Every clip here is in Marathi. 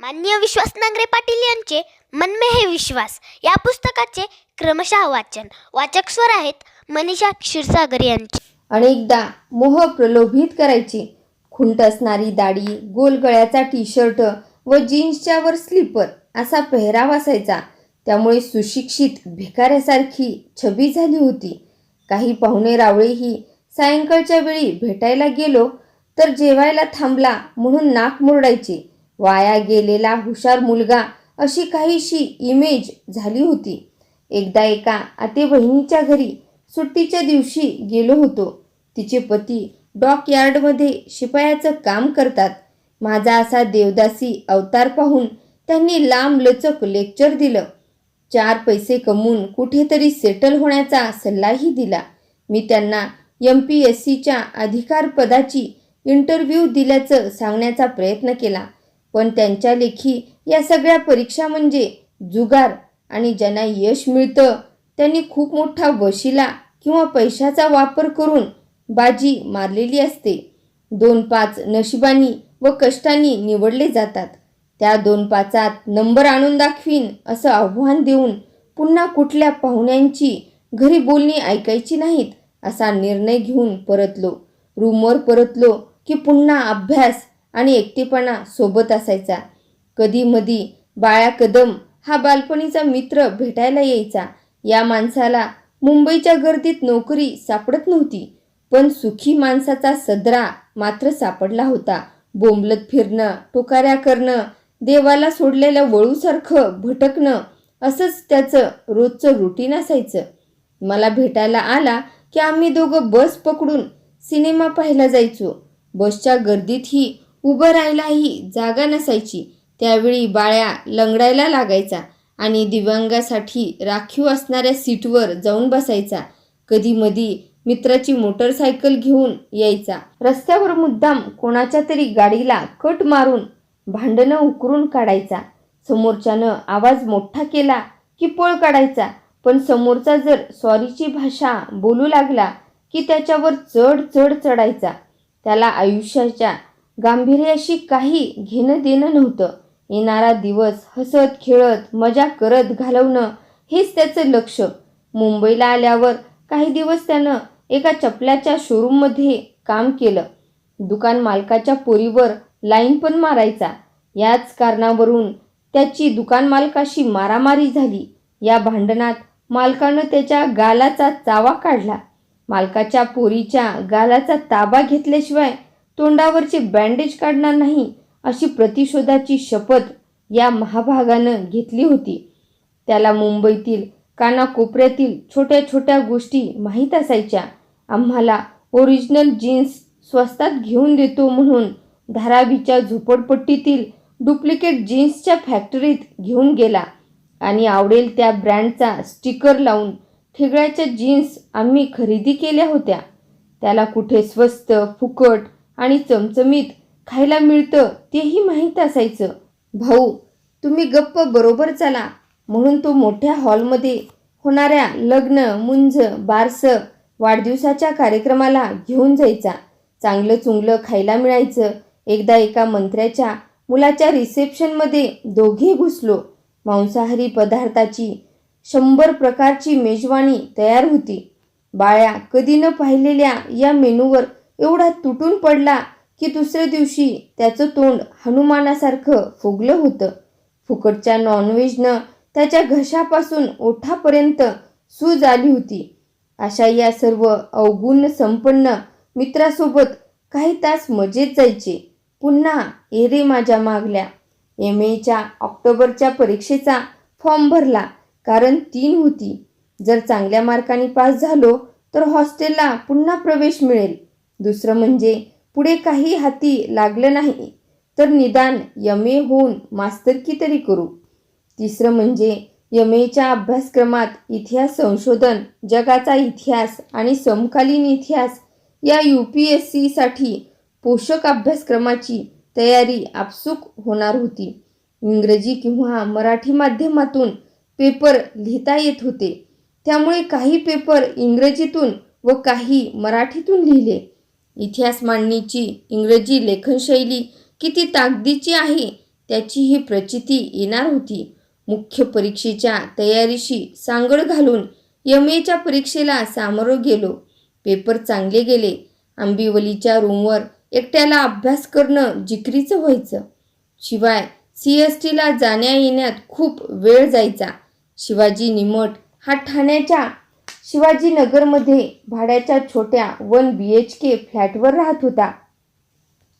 मान्य विश्वास नांगरे पाटील यांचे मनमे हे विश्वास. या पुस्तकाचे क्रमशः वाचन. वाचक स्वर आहेत मनीषा क्षीरसागर यांचे. अनेकदा मोह प्रलोभित करायची खुंट असणारी दाढी गोल गळ्याचा टी शर्ट व जीन्सच्या वर स्लीपर असा पेहराव असायचा. त्यामुळे सुशिक्षित भिकाऱ्यासारखी छबी झाली होती. काही पाहुणे रावळेही सायंकाळच्या वेळी भेटायला गेलो तर जेवायला थांबला म्हणून नाक मुरडायचे. वाया गेलेला हुशार मुलगा अशी काहीशी इमेज झाली होती. एकदा एका आते बहिणीच्या घरी सुट्टीच्या दिवशी गेलो होतो. तिचे पती डॉक यार्डमध्ये शिपायाचं काम करतात. माझा असा देवदासी अवतार पाहून त्यांनी लांब लचक लेक्चर दिलं. चार पैसे कमवून कुठेतरी सेटल होण्याचा सल्लाही दिला. मी त्यांना एम पी एस सीच्या अधिकारपदाची इंटरव्ह्यू दिल्याचं सांगण्याचा प्रयत्न केला. पण त्यांच्या लेखी या सगळ्या परीक्षा म्हणजे जुगार आणि ज्यांना यश मिळतं त्यांनी खूप मोठा वशिला किंवा पैशाचा वापर करून बाजी मारलेली असते. दोन पाच नशिबानी व कष्टानी निवडले जातात. त्या दोन पाचात नंबर आणून दाखवीन असं आव्हान देऊन पुन्हा कुठल्या पाहुण्यांची घरी बोलणी ऐकायची नाहीत असा निर्णय घेऊन परतलो. रूमवर परतलो की पुन्हा अभ्यास आणि एकटेपणा सोबत असायचा. कधी मधी बाळा कदम हा बालपणीचा मित्र भेटायला यायचा. या माणसाला मुंबईच्या गर्दीत नोकरी सापडत नव्हती पण सुखी माणसाचा सदरा मात्र सापडला होता. बोंबलत फिरणं टोकाऱ्या करणं देवाला सोडलेल्या वळूसारखं भटकणं असंच त्याचं रोजचं रुटीन असायचं. मला भेटायला आला की आम्ही दोघं बस पकडून सिनेमा पाहायला जायचो. बसच्या गर्दीतही उभं राहायलाही जागा नसायची. त्यावेळी बाळ्या लंगडायला लागायचा आणि दिव्यांगासाठी राखीव असणाऱ्या सीटवर जाऊन बसायचा. कधी मधी मित्राची मोटरसायकल घेऊन यायचा. रस्त्यावर मुद्दाम कोणाच्या तरी गाडीला कट मारून भांडणं उकरून काढायचा. समोरच्यानं आवाज मोठा केला की पळ काढायचा. पण समोरचा जर सॉरीची भाषा बोलू लागला की त्याच्यावर चढ चढ चढायचा. त्याला आयुष्याच्या गांभीर्याशी काही घेणं देणं नव्हतं. येणारा दिवस हसत खेळत मजा करत घालवणं हेच त्याचं लक्ष. मुंबईला आल्यावर काही दिवस त्यानं एका चपल्याच्या शोरूममध्ये काम केलं. दुकान मालकाच्या पोरीवर लाईन पण मारायचा. याच कारणावरून त्याची दुकान मालकाशी मारामारी झाली. या भांडणात मालकानं त्याच्या गालाचा चावा काढला. मालकाच्या पोरीच्या गालाचा ताबा घेतल्याशिवाय तोंडावरचे बँडेज काढणार नाही अशी प्रतिशोधाची शपथ या महाभागानं घेतली होती. त्याला मुंबईतील कानाकोपऱ्यातील छोट्या छोट्या गोष्टी माहीत असायच्या. आम्हाला ओरिजिनल जीन्स स्वस्तात घेऊन देतो म्हणून धारावीच्या झोपडपट्टीतील डुप्लिकेट जीन्सच्या फॅक्टरीत घेऊन गेला आणि आवडेल त्या ब्रँडचा स्टिकर लावून ठेगळ्याच्या जीन्स आम्ही खरेदी केल्या होत्या. त्याला कुठे स्वस्त फुकट आणि चमचमीत खायला मिळतं तेही माहीत असायचं. भाऊ तुम्ही गप्प बरोबर चला म्हणून तो मोठ्या हॉलमध्ये होणाऱ्या लग्न मुंज बारसं वाढदिवसाच्या कार्यक्रमाला घेऊन जायचा. चांगलं चुंगलं खायला मिळायचं. एकदा एका मंत्र्याच्या मुलाच्या रिसेप्शनमध्ये दोघे घुसलो. मांसाहारी पदार्थाची शंभर प्रकारची मेजवानी तयार होती. बाळ्या कधी न पाहिलेल्या या मेनूवर एवढा तुटून पडला की दुसऱ्या दिवशी त्याचं तोंड हनुमानासारखं फुगलं होतं. फुकटच्या नॉनव्हेजनं त्याच्या घशापासून ओठापर्यंत सूज आली होती. अशा या सर्व अवगुण संपन्न मित्रासोबत काही तास मजेत जायचे. पुन्हा एरे माझ्या मागल्या. एम एच्या ऑक्टोबरच्या परीक्षेचा फॉर्म भरला कारण तीन होती. जर चांगल्या मार्कांनी पास झालो तर हॉस्टेलला पुन्हा प्रवेश मिळेल. दुसरं म्हणजे पुढे काही हाती लागलं नाही तर निदान यम ए होऊन मास्तरकी तरी करू. तिसरं म्हणजे यम एच्या अभ्यासक्रमात इतिहास संशोधन जगाचा इतिहास आणि समकालीन इतिहास या यू पी एस सीसाठी पोषक अभ्यासक्रमाची तयारी आपसूक होणार होती. इंग्रजी किंवा मराठी माध्यमातून पेपर लिहिता येत होते. त्यामुळे काही पेपर इंग्रजीतून व काही मराठीतून लिहिले. इतिहास मांडणीची इंग्रजी लेखनशैली किती ताकदीची आहे त्याची ही प्रचिती येणार होती. मुख्य परीक्षेच्या तयारीशी सांगड घालून यम एच्या परीक्षेला सामोरं गेलो. पेपर चांगले गेले. आंबिवलीच्या रूमवर एकट्याला अभ्यास करणं जिकरीचं व्हायचं. शिवाय सी एस टीला जाण्या येण्यात खूप वेळ जायचा. शिवाजी निमट हा ठाण्याच्या शिवाजीनगरमध्ये भाड्याच्या छोट्या वन बी एच के फ्लॅटवर राहत होता.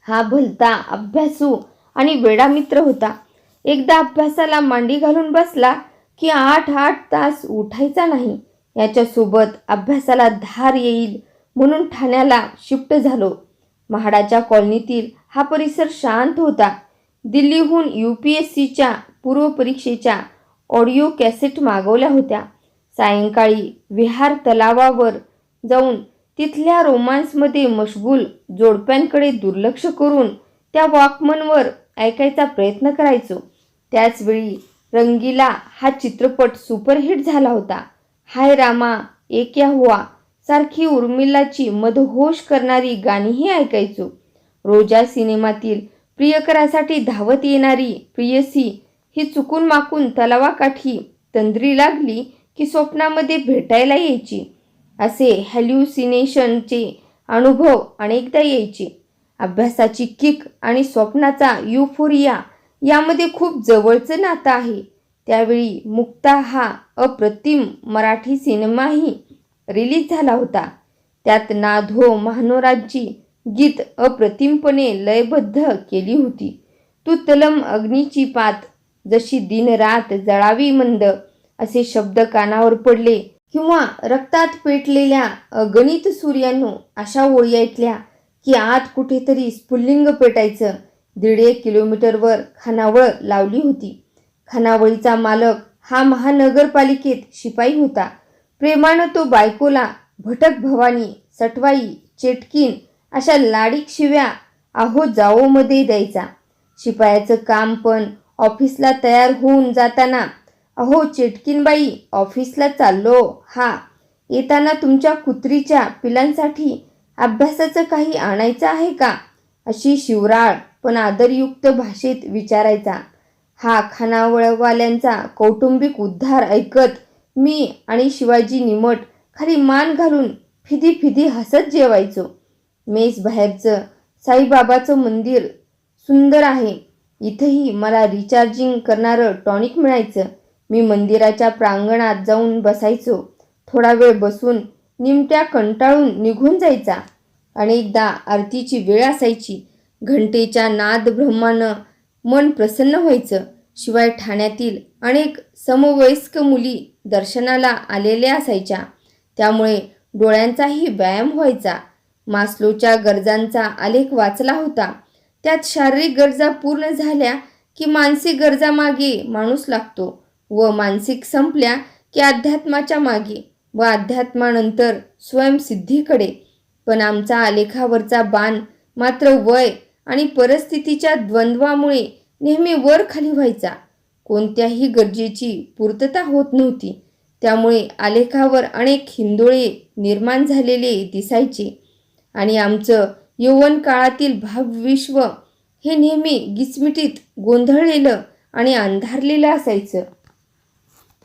हा भलता अभ्यासू आणि वेडा मित्र होता. एकदा अभ्यासाला मांडी घालून बसला की आठ आठ तास उठायचा नाही. याच्यासोबत अभ्यासाला धार येईल म्हणून ठाण्याला शिफ्ट झालो. महाडाच्या कॉलनीतील हा परिसर शांत होता. दिल्लीहून यू पी एस सीच्या पूर्वपरीक्षेच्या ऑडिओ कॅसेट मागवल्या होत्या. सायंकाळी विहार तलावावर जाऊन तिथल्या रोमांसमध्ये मशगूल जोडप्यांकडे दुर्लक्ष करून त्या वॉकमनवर ऐकायचा प्रयत्न करायचो. त्याचवेळी रंगीला हा चित्रपट सुपरहिट झाला होता. हाय रामा एक या हुआ सारखी उर्मिलाची मदहोश करणारी गाणीही ऐकायचो. रोजा सिनेमातील प्रियकरासाठी धावत येणारी प्रियसी ही चुकून माकून तलावाकाठी तंद्री लागली की स्वप्नामध्ये भेटायला यायची. असे हॅल्युसिनेशनचे अनुभव अनेकदा यायचे. अभ्यासाची किक आणि स्वप्नाचा युफोरिया यामध्ये खूप जवळचं नातं आहे. त्यावेळी मुक्ता हा अप्रतिम मराठी सिनेमाही रिलीज झाला होता. त्यात नाधो महानोराची गीत अप्रतिमपणे लयबद्ध केली होती. तू तलम अग्नीची पात जशी दिन रात जळावी मंद असे शब्द कानावर पडले. किंवा रक्तात पेटलेल्या अगणित सूर्यानो अशा ओळी ऐकल्या की आत कुठेतरी स्फुल्लिंग पेटायचं. दीड एक किलोमीटरवर खानावळ लावली होती. खानावळीचा मालक हा महानगरपालिकेत शिपाई होता. प्रेमानं तो बायकोला भटक भवानी सटवाई चेटकीन अशा लाडीक शिव्या आहो जाओमध्ये द्यायचा. शिपायाचं काम पण ऑफिसला तयार होऊन जाताना अहो चेटकीनबाई ऑफिसला चाललो. हा येताना तुमच्या कुत्रीच्या पिलांसाठी अभ्यासाचं काही आणायचं आहे का? अशी शिवराळ पण आदरयुक्त भाषेत विचारायचा. हा खानावळवाल्यांचा कौटुंबिक उद्धार ऐकत मी आणि शिवाजी निमट खाली मान घालून फिदी फिदी हसत जेवायचो. मेस बाहेरचं साईबाबाचं मंदिर सुंदर आहे. इथंही मला रिचार्जिंग करणारं टॉनिक मिळायचं. मी मंदिराच्या प्रांगणात जाऊन बसायचो. थोडा वेळ बसून निमट्या कंटाळून निघून जायचा अनेकदा आरतीची वेळ असायची. घंटेच्या नाद ब्रह्मानं मन प्रसन्न व्हायचं. शिवाय ठाण्यातील अनेक समवयस्क मुली दर्शनाला आलेल्या असायच्या. त्यामुळे डोळ्यांचाही व्यायाम व्हायचा. मास्लोच्या गरजांचा आलेख वाचला होता. त्यात शारीरिक गरजा पूर्ण झाल्या की मानसिक गरजामागे माणूस लागतो. व मानसिक संपल्या की अध्यात्माच्या मागे व अध्यात्मानंतर स्वयंसिद्धीकडे. पण आमचा आलेखावरचा बाण मात्र वय आणि परिस्थितीच्या द्वंद्वामुळे नेहमी वर खाली व्हायचा. कोणत्याही गरजेची पूर्तता होत नव्हती. त्यामुळे आलेखावर अनेक हिंदोळे निर्माण झालेले दिसायचे. आणि आमचं यौवन काळातील भावविश्व हे नेहमी गिचमिटीत गोंधळलेलं आणि अंधारलेलं असायचं.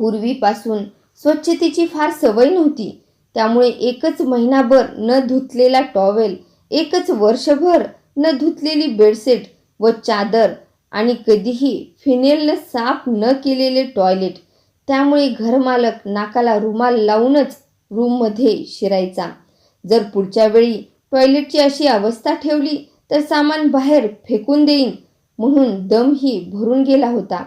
पूर्वीपासून स्वच्छतेची फार सवय नव्हती. त्यामुळे एकच महिनाभर न धुतलेला टॉवेल एकच वर्षभर न धुतलेली बेडशीट व चादर आणि कधीही फिनेलनं साफ न केलेले टॉयलेट. त्यामुळे घरमालक नाकाला रुमाल लावूनच रूममध्ये शिरायचा. जर पुढच्या वेळी टॉयलेटची अशी अवस्था ठेवली तर सामान बाहेर फेकून देईन म्हणून दमही भरून गेला होता.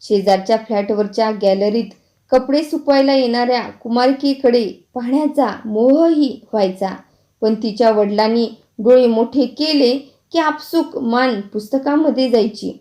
शेजारच्या फ्लॅटवरच्या गॅलरीत कपडे सुकवायला येणाऱ्या कुमारकीकडे पाहण्याचा मोहही व्हायचा. पण तिच्या वडिलांनी डोळे मोठे केले की आपसूक मान पुस्तकामध्ये जायची.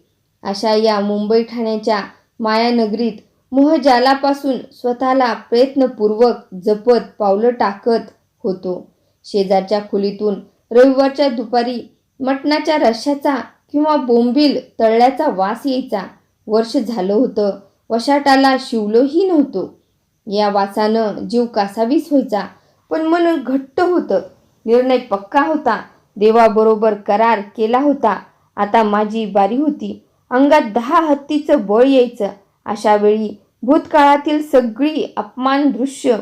अशा या मुंबई ठाण्याच्या मायानगरीत मोहजालापासून स्वतःला प्रयत्नपूर्वक जपत पावलं टाकत होतो. शेजारच्या खोलीतून रविवारच्या दुपारी मटणाच्या रश्याचा किंवा बोंबील तळल्याचा वास यायचा. वर्ष झालं होतं. वशाटाला शिवलोही नव्हतो. या वासानं जीव कासावीस व्हायचा. पण मन घट्ट होतं. निर्णय पक्का होता. देवाबरोबर करार केला होता. आता माझी बारी होती. अंगात दहा हत्तीचं बळ यायचं. अशा वेळी भूतकाळातील सगळी अपमान दृश्य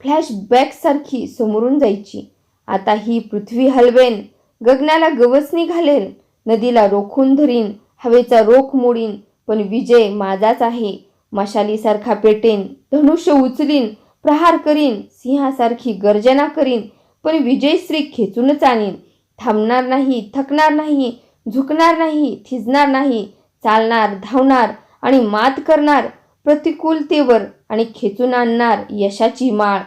फ्लॅशबॅकसारखी समोरून जायची. आता ही पृथ्वी हलवेन. गगनाला गवसणी निघालेन नदीला रोखून धरीन. हवेचा रोख मोडीन. पण विजय माझाच आहे. मशालीसारखा पेटेन धनुष्य उचलीन प्रहार करीन सिंहासारखी गर्जना करीन पण विजयश्री खेचूनच आणीन. थांबणार नाही थकणार नाही झुकणार नाही थिजणार नाही चालणार धावणार आणि मात करणार प्रतिकूलतेवर आणि खेचून आणणार यशाची माळ.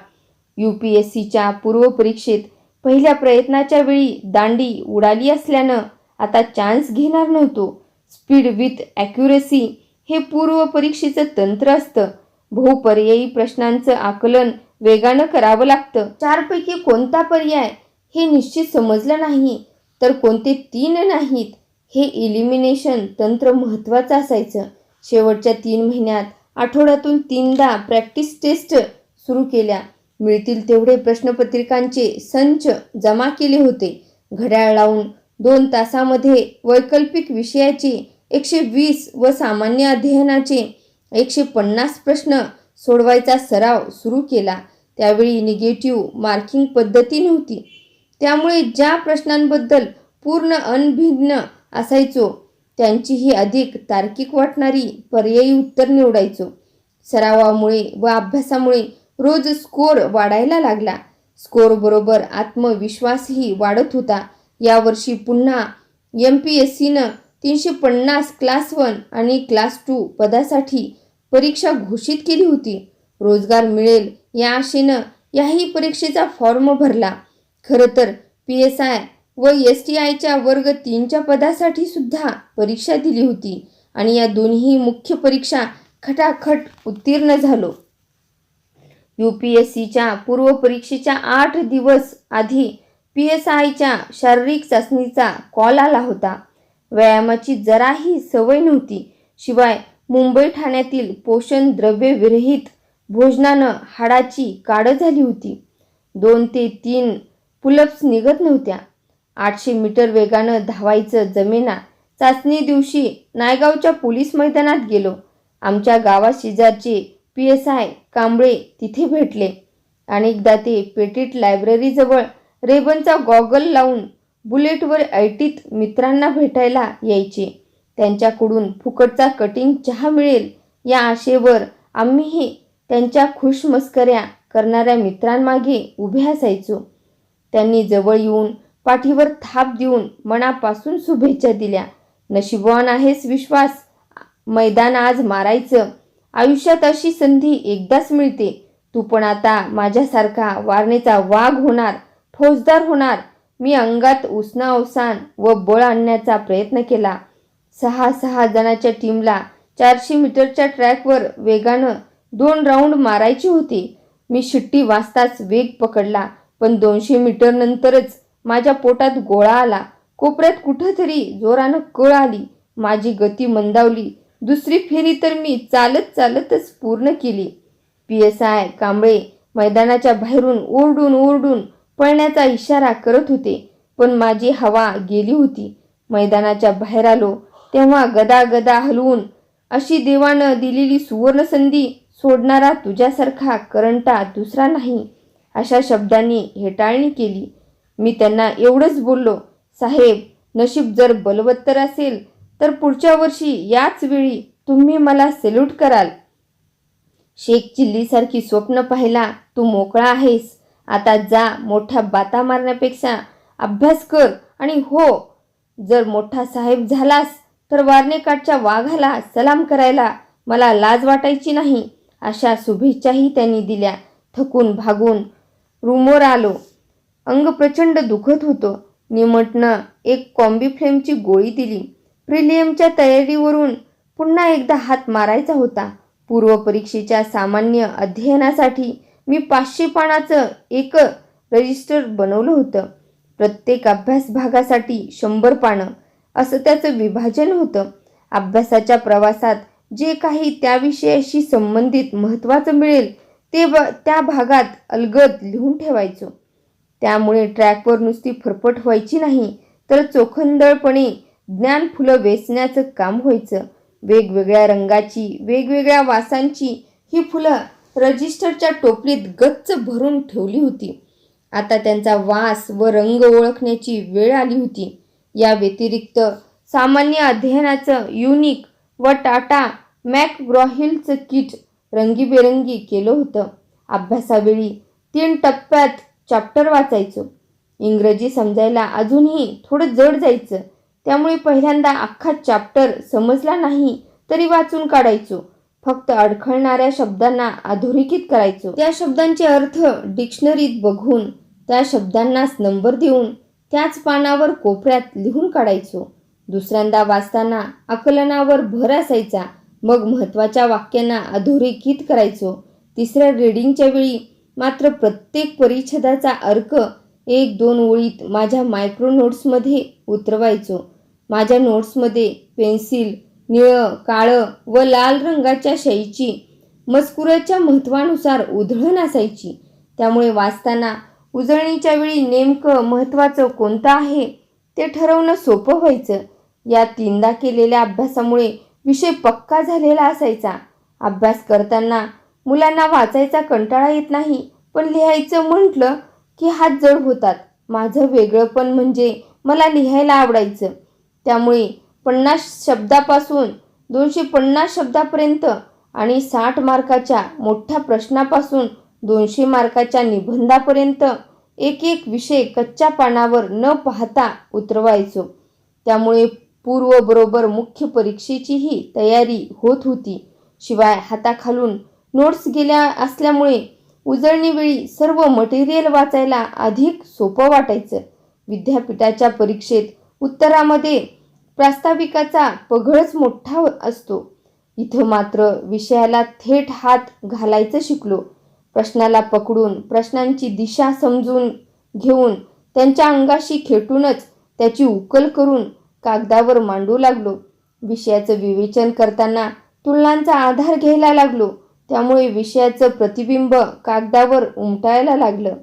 यू पी एस सीच्या पूर्वपरीक्षेत पहिल्या प्रयत्नाच्या वेळी दांडी उडाली असल्यानं आता चान्स घेणार नव्हतो. स्पीड विथ ॲक्युरेसी हे पूर्व परीक्षेचं तंत्र असतं. बहुपर्यायी प्रश्नांचं आकलन वेगानं करावं लागतं. चारपैकी कोणता पर्याय हे निश्चित समजलं नाही तर कोणते तीन नाहीत हे इलिमिनेशन तंत्र महत्त्वाचं असायचं. शेवटच्या तीन महिन्यात आठवड्यातून तीनदा प्रॅक्टिस टेस्ट सुरू केल्या. मिळतील तेवढे प्रश्नपत्रिकांचे संच जमा केले होते. घड्याळ लावून दोन तासामध्ये वैकल्पिक विषयाचे एकशे वीस व सामान्य अध्ययनाचे एकशे पन्नास प्रश्न सोडवायचा सराव सुरू केला. त्यावेळी निगेटिव्ह मार्किंग पद्धती नव्हती. त्यामुळे ज्या प्रश्नांबद्दल पूर्ण अनभिज्ञ असायचो त्यांचीही अधिक तार्किक वाटणारी पर्यायी उत्तर निवडायचो. सरावामुळे व अभ्यासामुळे रोज स्कोर वाढायला लागला. स्कोरबरोबर आत्मविश्वासही वाढत होता. यावर्षी पुन्हा एम पी एस सीनं तीनशे पन्नास क्लास वन आणि क्लास टू पदासाठी परीक्षा घोषित केली होती. रोजगार मिळेल या आशेनं याही परीक्षेचा फॉर्म भरला. खरं तर पी एस आय व एस टी आयच्या वर्ग तीनच्या पदासाठी सुद्धा परीक्षा दिली होती आणि या दोन्ही मुख्य परीक्षा खटाखट उत्तीर्ण झालो. यू पी एस सीच्या पूर्वपरीक्षेच्या आठ दिवस आधी पी एस आयच्या शारीरिक चाचणीचा कॉल आला होता. व्यायामाची जराही सवय नव्हती. शिवाय मुंबई ठाण्यातील पोषण द्रव्य विरहित भोजनानं हाडाची काढ झाली होती. दोन ते तीन पुलप्स निघत नव्हत्या. आठशे मीटर वेगानं धावायचं जमेना चाचणी दिवशी नायगावच्या पोलीस मैदानात गेलो. आमच्या गावाशेजारचे पी एस आय कांबळे तिथे भेटले. अनेकदा ते पेटीट लायब्ररीजवळ रेबनचा गॉगल लावून बुलेटवर ऐटीत मित्रांना भेटायला यायचे. त्यांच्याकडून फुकटचा कटिंग चहा मिळेल या आशेवर आम्हीही त्यांच्या खुशमस्कऱ्या करणाऱ्या मित्रांमागे उभे असायचो. त्यांनी जवळ येऊन पाठीवर थाप देऊन मनापासून शुभेच्छा दिल्या. नशिबवान आहेस विश्वास. मैदान आज मारायचं. आयुष्यात अशी संधी एकदाच मिळते. तू पण आता माझ्यासारखा वारणेचा वाघ होणार. फौजदार होणार. मी अंगात उसना अवसान व बळ आणण्याचा प्रयत्न केला. सहा सहा जणाच्या टीमला चारशे मीटरच्या ट्रॅकवर वेगानं दोन राऊंड मारायची होती. मी शिट्टी वाजताच वेग पकडला पण दोनशे मीटर नंतरच माझ्या पोटात गोळा आला. कोपऱ्यात कुठंतरी जोरानं कळ आली. माझी गती मंदावली. दुसरी फेरी तर मी चालत चालतच पूर्ण केली. पी एस आय कांबळे मैदानाच्या बाहेरून ओरडून ओरडून पळण्याचा इशारा करत होते. पण माझी हवा गेली होती. मैदानाच्या बाहेर आलो. तेव्हा गदा गदा हलवून अशी देवानं दिलेली सुवर्णसंधी सोडणारा तुझ्यासारखा करंटा दुसरा नाही. अशा शब्दांनी हेटाळणी केली. मी त्यांना एवढंच बोललो साहेब नशीब जर बलवत्तर असेल तर पुढच्या वर्षी याच वेळी तुम्ही मला सेल्यूट कराल. शेख चिल्लीसारखी स्वप्न पाहायला तू मोकळा आहेस. आता जा मोठ्या बाता मारण्यापेक्षा अभ्यास कर आणि हो जर मोठा साहेब झालास तर वारणेकाठच्या वाघाला सलाम करायला मला लाज वाटायची नाही अशा शुभेच्छाही त्यांनी दिल्या. थकून भागून रूमवर आलो. अंग प्रचंड दुखत होतं. निमटनं एक कॉम्बी फ्लेमची गोळी दिली. प्रिलियमच्या तयारीवरून पुन्हा एकदा हात मारायचा होता. पूर्वपरीक्षेच्या सामान्य अध्ययनासाठी मी पाचशे पानाचं एक रजिस्टर बनवलं होतं. प्रत्येक अभ्यास भागासाठी शंभर पानं असं त्याचं विभाजन होतं. अभ्यासाच्या प्रवासात जे काही त्या विषयाशी संबंधित महत्त्वाचं मिळेल ते ब त्या भागात अलगद लिहून ठेवायचो. त्यामुळे ट्रॅकवर नुसती फरफट व्हायची नाही तर चोखंदळपणे ज्ञान फुलं वेचण्याचं काम व्हायचं. वेगवेगळ्या रंगाची वेगवेगळ्या वासांची ही फुलं रजिस्टरच्या टोपलीत गच्च भरून ठेवली होती. आता त्यांचा वास व रंग ओळखण्याची वेळ आली होती. या व्यतिरिक्त सामान्य अध्ययनाचं युनिक व टाटा मॅकग्रॉहिलचं किट रंगीबेरंगी केलं होतं. अभ्यासावेळी तीन टप्प्यात चॅप्टर वाचायचो. इंग्रजी समजायला अजूनही थोडं जड जायचं. त्यामुळे पहिल्यांदा अख्खा चॅप्टर समजला नाही तरी वाचून काढायचो. फक्त अडखळणाऱ्या शब्दांना अधोरेखित करायचो. त्या शब्दांचे अर्थ डिक्शनरीत बघून त्या शब्दांनाच नंबर देऊन त्याच पानावर कोपऱ्यात लिहून काढायचो. दुसऱ्यांदा वाचताना आकलनावर भर असायचा. मग महत्त्वाच्या वाक्यांना अधोरेखित करायचो. तिसऱ्या रीडिंगच्या वेळी मात्र प्रत्येक परिच्छेदाचा अर्क एक दोन ओळीत माझ्या मायक्रो नोट्समध्ये उतरवायचो. माझ्या नोट्समध्ये पेन्सिल निळं काळं व लाल रंगाच्या शाईची मजकुराच्या महत्त्वानुसार उधळण असायची. त्यामुळे वाचताना उजळणीच्या वेळी नेमकं महत्त्वाचं कोणतं आहे ते ठरवणं सोपं व्हायचं. या तीनदा केलेल्या अभ्यासामुळे विषय पक्का झालेला असायचा. अभ्यास करताना मुलांना वाचायचा कंटाळा येत नाही पण लिहायचं म्हटलं की हात जड होतात. माझं वेगळंपण म्हणजे मला लिहायला आवडायचं. त्यामुळे पन्नास शब्दापासून दोनशे पन्नास शब्दापर्यंत आणि साठ मार्काच्या मोठ्या प्रश्नापासून दोनशे मार्काच्या निबंधापर्यंत एक एक विषय कच्च्या पानावर न पाहता उतरवायचो. त्यामुळे पूर्वबरोबर मुख्य परीक्षेचीही तयारी होत होती. शिवाय हाताखालून नोट्स गेल्या असल्यामुळे उजळणीवेळी सर्व मटेरियल वाचायला अधिक सोपं वाटायचं. विद्यापीठाच्या परीक्षेत उत्तरामध्ये प्रास्ताविकाचा पगळच मोठा असतो. इथं मात्र विषयाला थेट हात घालायचं शिकलो. प्रश्नाला पकडून प्रश्नांची दिशा समजून घेऊन त्यांच्या अंगाशी खेटूनच त्याची उकल करून कागदावर मांडू लागलो. विषयाचं विवेचन करताना तुलनांचा आधार घ्यायला लागलो. त्यामुळे विषयाचं प्रतिबिंब कागदावर उमटायला लागलं.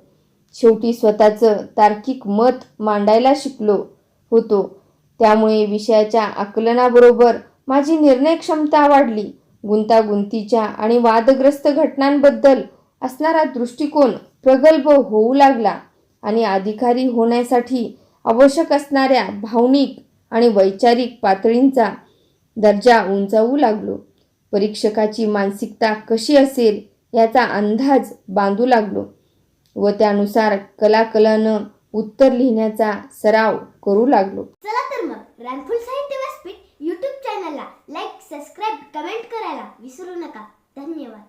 शेवटी स्वतःचं तार्किक मत मांडायला शिकलो होतो. त्यामुळे विषयाच्या आकलनाबरोबर माझी निर्णय क्षमता वाढली. गुंतागुंतीच्या आणि वादग्रस्त घटनांबद्दल असणारा दृष्टिकोन प्रगल्भ होऊ लागला आणि अधिकारी होण्यासाठी आवश्यक असणाऱ्या भावनिक आणि वैचारिक पातळींचा दर्जा उंचावू लागलो. परीक्षकाची मानसिकता कशी असेल याचा अंदाज बांधू लागलो व त्यानुसार कलाकलानं उत्तर लिहिण्याचा सराव करू लागलो. चला तर मग रानफुल साहित्य व्यासपीठ युट्यूब चॅनलला लाईक सबस्क्राईब कमेंट करायला विसरू नका. धन्यवाद.